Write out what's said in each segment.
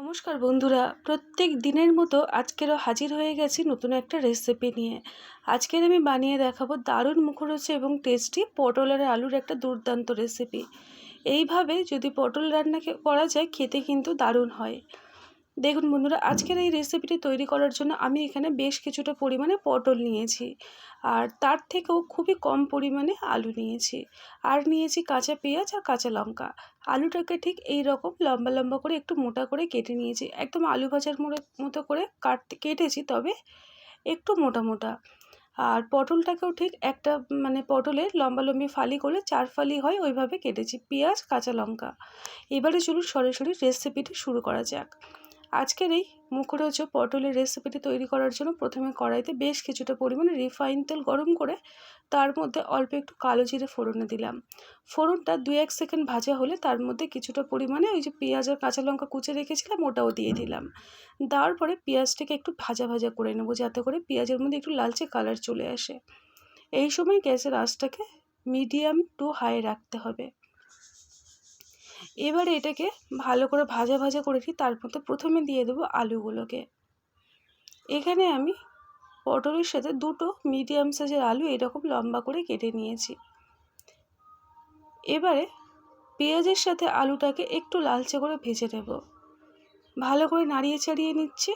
নমস্কার বন্ধুরা। প্রত্যেক দিনের মতো আজকেরও হাজির হয়ে গেছি নতুন একটা রেসিপি নিয়ে। আজকের আমি বানিয়ে দেখাবো দারুণ মুখরোচে এবং টেস্টি পটল আর আলুর একটা দুর্দান্ত রেসিপি এইভাবে যদি পটল রান্না করা যায়, খেতে কিন্তু দারুণ হয়। দেখুন বন্ধুরা, আজকের এই রেসিপিটি তৈরি করার জন্য আমি এখানে বেশ কিছুটা পরিমাণে পটল নিয়েছি। আর তার থেকেও খুবই কম পরিমাণে আলু নিয়েছি। আর নিয়েছি কাঁচা পেঁয়াজ আর কাঁচা লঙ্কা। আলুটাকে ঠিক এই রকম লম্বা লম্বা করে একটু মোটা করে কেটে নিয়েছি। একদম আলু ভাজার মতো করে কাটতে কেটেছি, তবে একটু মোটা মোটা। আর পটলটাকেও ঠিক একটা মানে পটলের লম্বা লম্বি ফালি করে চার ফালি হয়, ওইভাবে কেটেছি। পেঁয়াজ, কাঁচা লঙ্কা। এবারে চলুন সরাসরি রেসিপিটি শুরু করা যাক। আজকের এই মুখরোচ পটলের রেসিপিটি তৈরি করার জন্য প্রথমে কড়াইতে বেশ কিছুটা পরিমাণে রিফাইন তেল গরম করে তার মধ্যে অল্প একটু কালো জিরে ফোড়নে দিলাম। ফোড়নটা দু এক সেকেন্ড ভাজা হলে তার মধ্যে কিছুটা পরিমাণে ওই যে পেঁয়াজ আর কাঁচা লঙ্কা কুচে রেখেছিলাম ওটাও দিয়ে দিলাম। দেওয়ার পরে পেঁয়াজটাকে একটু ভাজা ভাজা করে নেব যাতে করে পেঁয়াজের মধ্যে একটু লালচে কালার চলে আসে। এই সময় গ্যাসের আঁচটাকে মিডিয়াম টু হাই রাখতে হবে। এবারে এটাকে ভালো করে ভাজা ভাজা করে নিই তার মধ্যে প্রথমে দিয়ে দেবো আলুগুলোকে। এখানে আমি পটলের সাথে দুটো মিডিয়াম সাইজের আলু এরকম লম্বা করে কেটে নিয়েছি। এবারে পেঁয়াজের সাথে আলুটাকে একটু লালচে করে ভেজে নেব। ভালো করে নাড়িয়ে চাড়িয়ে নিচ্ছি।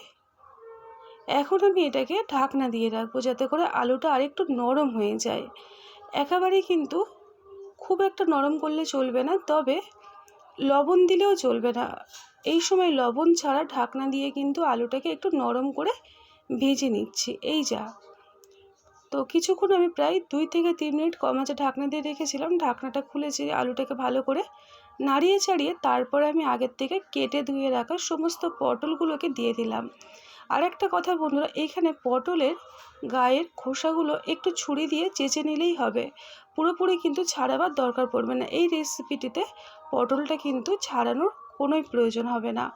এখন আমি এটাকে ঢাকনা দিয়ে রাখব যাতে করে আলুটা আরেকটু নরম হয়ে যায়। একেবারেই কিন্তু খুব একটা নরম করলে চলবে না, তবে লবণ দিলেও চলবে না। এই সময় লবণ ছাড়া ঢাকনা দিয়ে কিন্তু আলুটাকে একটু নরম করে ভেজে নিচ্ছি। এই যা। তো কিছুক্ষণ আমি প্রায় দুই থেকে তিন মিনিট কম আছে ঢাকনা দিয়ে রেখেছিলাম। ঢাকনাটা খুলেছি আলুটাকে ভালো করে নাড়িয়ে ছাড়িয়ে তারপরে আমি আগের থেকে কেটে ধুয়ে রাখা সমস্ত পটলগুলোকে দিয়ে দিলাম। আর একটা কথা বন্ধুরা এইখানে পটলের গায়ের খোসাগুলো একটু ছুরি দিয়ে চেঁচে নিলেই হবে। পুরোপুরি কিন্তু ছাড়াবার দরকার পড়বে না। এই রেসিপিটিতে পটলটা কিন্তু ছাড়ানোর কোনোই প্রয়োজন হবে না।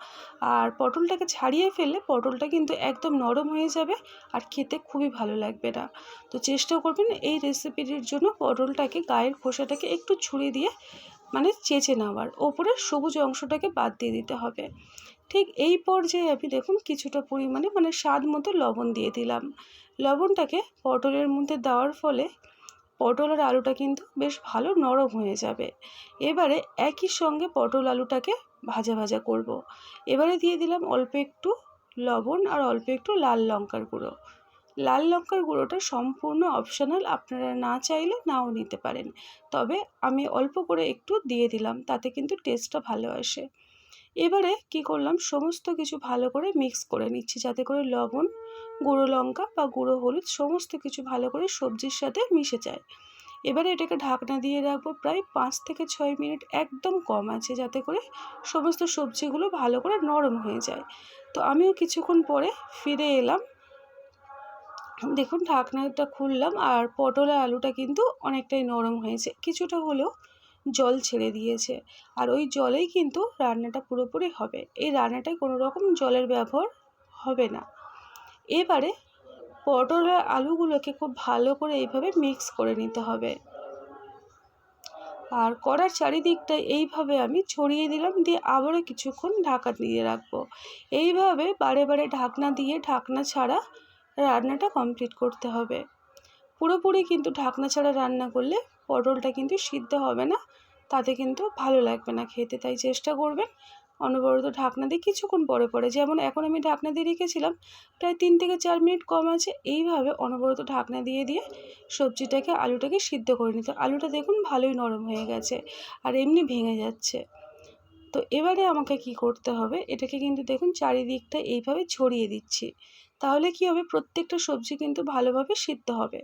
আর পটলটাকে ছাড়িয়ে ফেললে পটলটা কিন্তু একদম নরম হয়ে যাবে আর খেতে খুবই ভালো লাগবে না। তো চেষ্টা করবেন এই রেসিপিটির জন্য পটলটাকে গায়ের খোসাটাকে একটু ছুরি দিয়ে মানে চেঁচে নেওয়ার। ওপরের সবুজ অংশটাকে বাদ দিয়ে দিতে হবে। ঠিক এই পর্যায়ে আমি দেখুন কিছুটা পরিমাণে মানে স্বাদ মতো লবণ দিয়ে দিলাম। লবণটাকে পটলের মধ্যে দেওয়ার ফলে পটল আর আলুটা কিন্তু বেশ ভালো নরম হয়ে যাবে। এবারে একই সঙ্গে পটল আলুটাকে ভাজা ভাজা করব। এবারে দিয়ে দিলাম অল্প একটু লবণ আর অল্প একটু লাল লঙ্কার গুঁড়ো। লাল লঙ্কার গুঁড়োটা সম্পূর্ণ অপশনাল আপনারা না চাইলে নাও নিতে পারেন। তবে আমি অল্প করে একটু দিয়ে দিলাম, তাতে কিন্তু টেস্টটা ভালো আসে। এবারে কি করলাম? সমস্ত কিছু ভালো করে মিক্স করে নিচ্ছি, যাতে করে লবণ, গুঁড়ো লঙ্কা বা গুঁড়ো হলুদ সমস্ত কিছু ভালো করে সবজির সাথে মিশে যায়। এবারে এটাকে ঢাকনা দিয়ে রাখব প্রায় পাঁচ থেকে ছয় মিনিট একদম কম আছে, যাতে করে সমস্ত সবজিগুলো ভালো করে নরম হয়ে যায়। তো আমিও কিছুক্ষণ পরে ফিরে এলাম। দেখুন ঢাকনাটা খুললাম আর পটল আর আলুটা কিন্তু অনেকটাই নরম হয়েছে। কিছুটা হলেও জল ছেড়ে দিয়েছে। আর ওই জলেই কিন্তু রান্নাটা পুরোপুরি হবে। এই রান্নাটায় কোনো রকম জলের ব্যবহার হবে না। এবারে পটল আর আলুগুলোকে খুব ভালো করে এইভাবে মিক্স করে নিতে হবে। আর কড়ার চারিদিকটা এইভাবে আমি ছড়িয়ে দিলাম, দিয়ে আবারও কিছুক্ষণ ঢাকা দিয়ে রাখব। এইভাবে বারে বারে ঢাকনা দিয়ে ঢাকনা ছাড়া রান্নাটা কমপ্লিট করতে হবে। পুরোপুরি কিন্তু ঢাকনা ছাড়া রান্না করলে পটলটা কিন্তু সিদ্ধ হবে না। তাতে কিন্তু ভালো লাগবে না খেতে, তাই চেষ্টা করবেন অনবরত ঢাকনা দিয়ে কিছুক্ষণ পরে পরে। যেমন এখন আমি ঢাকনা দিয়ে রেখেছিলাম, প্রায় তিন থেকে চার মিনিট কম আছে, এইভাবে অনবরত ঢাকনা দিয়ে দিয়ে সবজিটাকে, আলুটাকে সিদ্ধ করে নিতে। আলুটা দেখুন ভালোই নরম হয়ে গেছে আর এমনি ভেঙে যাচ্ছে। তো এবারে আমাকে কি করতে হবে, এটাকে কিন্তু দেখুন চারিদিকটা এইভাবে ছড়িয়ে দিচ্ছি। তাহলে কি হবে? প্রত্যেকটা সবজি কিন্তু ভালোভাবে সিদ্ধ হবে।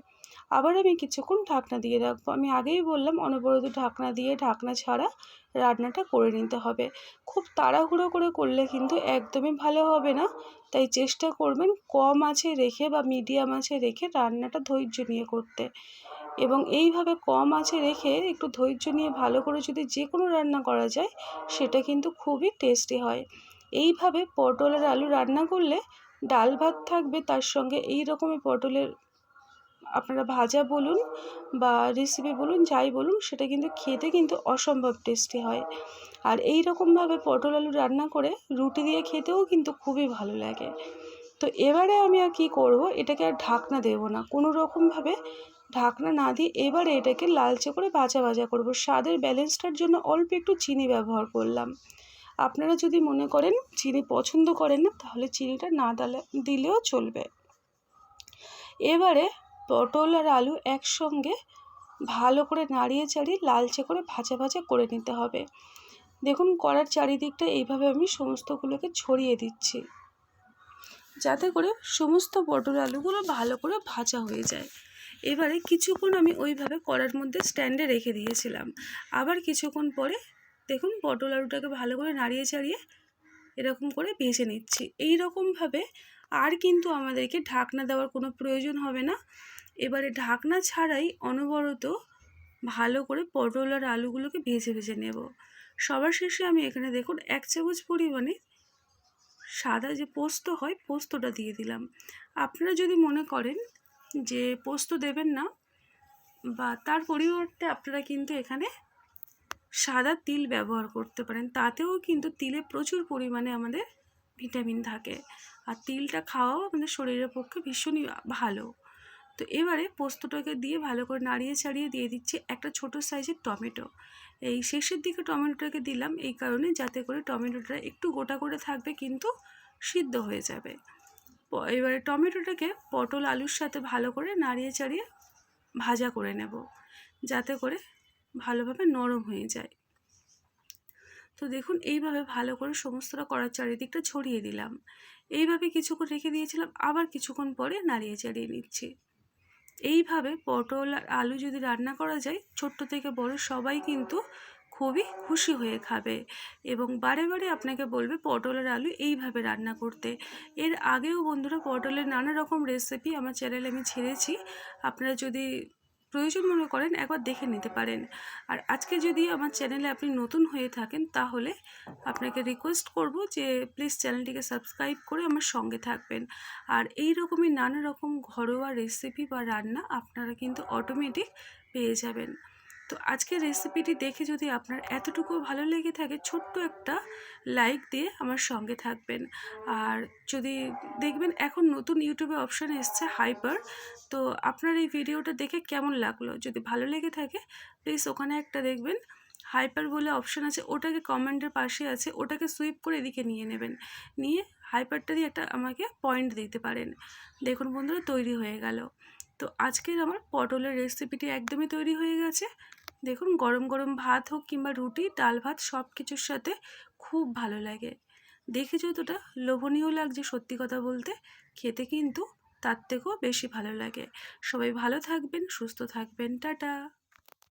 আবার আমি কিছুক্ষণ ঢাকনা দিয়ে রাখব। আমি আগেই বললাম, অনবরত ঢাকনা দিয়ে ঢাকনা ছাড়া রান্নাটা করে নিতে হবে। খুব তাড়াহুড়ো করে করলে কিন্তু একদমই ভালো হবে না। তাই চেষ্টা করবেন কম আছে রেখে বা মিডিয়াম আছে রেখে রান্নাটা ধৈর্য নিয়ে করতে। এবং এইভাবে কম আছে রেখে একটু ধৈর্য নিয়ে ভালো করে যদি যে কোনো রান্না করা যায়, সেটা কিন্তু খুবই টেস্টি হয়। এইভাবে পটল আর আলু রান্না করলে ডাল ভাত থাকবে, তার সঙ্গে এই রকমই পটলের, আপনারা ভাজা বলুন বা রেসিপি বলুন, যাই বলুন, সেটা কিন্তু খেতে কিন্তু অসম্ভব টেস্টি হয়। আর এই রকমভাবে পটল আলু রান্না করে রুটি দিয়ে খেতেও কিন্তু খুবই ভালো লাগে। তো এবারে আমি আর কি করব, এটাকে আর ঢাকনা দেব না। কোনো রকমভাবে ঢাকনা না দিয়ে এবারে এটাকে লালচে করে ভাজা ভাজা করব। স্বাদের ব্যালেন্সটার জন্য অল্প একটু চিনি ব্যবহার করলাম। আপনারা যদি মনে করেন চিনি পছন্দ করেন না, তাহলে চিনিটা না দালে, দিলেও চলবে। এবারে পটল আর আলু একসঙ্গে ভালো করে নাড়িয়ে চাড়িয়ে লালচে করে ভাজা ভাজা করে নিতে হবে। দেখুন, কড়ার চারিদিকটা এইভাবে আমি সমস্তগুলোকে ছড়িয়ে দিচ্ছি। যাতে করে সমস্ত পটল আলুগুলো ভালো করে ভাজা হয়ে যায়। এবারে কিছুক্ষণ আমি ওইভাবে কড়ার মধ্যে স্ট্যান্ডে রেখে দিয়েছিলাম। আবার কিছুক্ষণ পরে দেখুন পটল আলুটাকে ভালো করে নাড়িয়ে চাড়িয়ে এরকম করে ভেজে নিচ্ছি। এই রকমভাবে আর কিন্তু আমাদেরকে ঢাকনা দেওয়ার কোনো প্রয়োজন হবে না। এবারে ঢাকনা ছাড়াই অনবরত ভালো করে পটল আর আলুগুলোকে ভেজে ভেজে নেব। সবার শেষে আমি এখানে দেখুন এক চামচ পরিমাণে সাদা যে পোস্ত হয় পোস্তটা দিয়ে দিলাম। আপনারা যদি মনে করেন যে পোস্ত দেবেন না বা তার পরিবর্তে আপনারা কিন্তু এখানে সাদা তিল ব্যবহার করতে পারেন। তাতেও কিন্তু তিলে প্রচুর পরিমাণে আমাদের ভিটামিন থাকে। আর তিলটা খাওয়াও আমাদের শরীরের পক্ষে ভীষণই ভালো। তো এবারে পোস্তটাকে দিয়ে ভালো করে নাড়িয়ে ছাড়িয়ে দিয়ে দিচ্ছি একটা ছোট সাইজের টমেটো। এই শেষের দিকে টমেটোটাকে দিলাম এই কারণে যাতে করে টমেটোটা একটু গোটা করে থাকবে কিন্তু সিদ্ধ হয়ে যাবে। এবারে টমেটোটাকে পটল আলুর সাথে ভালো করে নাড়িয়ে চাড়িয়ে ভাজা করে নেব। যাতে করে ভালোভাবে নরম হয়ে যায়। তো দেখুন, এইভাবে ভালো করে সমস্তটা করার চারিদিকটা ছড়িয়ে দিলাম। এইভাবে কিছুক্ষণ রেখে দিয়েছিলাম, আবার কিছুক্ষণ পরে নাড়িয়ে চাড়িয়ে নিচ্ছি। এইভাবে পটল আর আলু যদি রান্না করা যায়, ছোট্ট থেকে বড় সবাই কিন্তু খুবই খুশি হয়ে খাবে এবং বারে বারে আপনাকে বলবে পটল আর আলু এইভাবে রান্না করতে। এর আগেও বন্ধুরা পটলের নানা রকম রেসিপি আমার চ্যানেলে আমি ছেড়েছি। আপনারা যদি প্রয়োজন মনে করেন একবার দেখে নিতে পারেন। আর আজকে যদি আমার চ্যানেলে আপনি নতুন হয়ে থাকেন, তাহলে আপনাকে রিকোয়েস্ট করব যে প্লিজ চ্যানেলটিকে সাবস্ক্রাইব করে আমার সঙ্গে থাকবেন। আর এই রকমই নানা রকম ঘরোয়া রেসিপি বা রান্না আপনারা কিন্তু অটোমেটিক পেয়ে যাবেন। তো আজকের রেসিপিটি দেখে যদি আপনার এতটুকু ভালো লেগে থাকে, ছোট্ট একটা লাইক দিয়ে আমার সঙ্গে থাকবেন। আর যদি দেখবেন এখন নতুন ইউটিউবে অপশান এসছে হাইপার তো আপনার এই ভিডিওটা দেখে কেমন লাগল? যদি ভালো লেগে থাকে প্লিজ ওখানে একটা দেখবেন হাইপার বলে অপশান আছে, ওটাকে কমেন্টের পাশে আছে, ওটাকে সুইপ করে এদিকে নিয়ে নেবেন। নিয়ে হাইপারটা দিয়ে একটা আমাকে পয়েন্ট দিতে পারেন। দেখুন বন্ধুরা, তৈরি হয়ে গেল। তো আজকের আমার পটলের রেসিপিটি একদমই তৈরি হয়ে গেছে। দেখুন, গরম গরম ভাত হোক কিংবা রুটি, ডাল ভাত সব কিছুর সাথে খুব ভালো লাগে। দেখে যতটা লোভনীয় লাগছে সত্যি কথা বলতে। খেতে কিন্তু তার থেকেও বেশি ভালো লাগে। সবাই ভালো থাকবেন, সুস্থ থাকবেন। টাটা!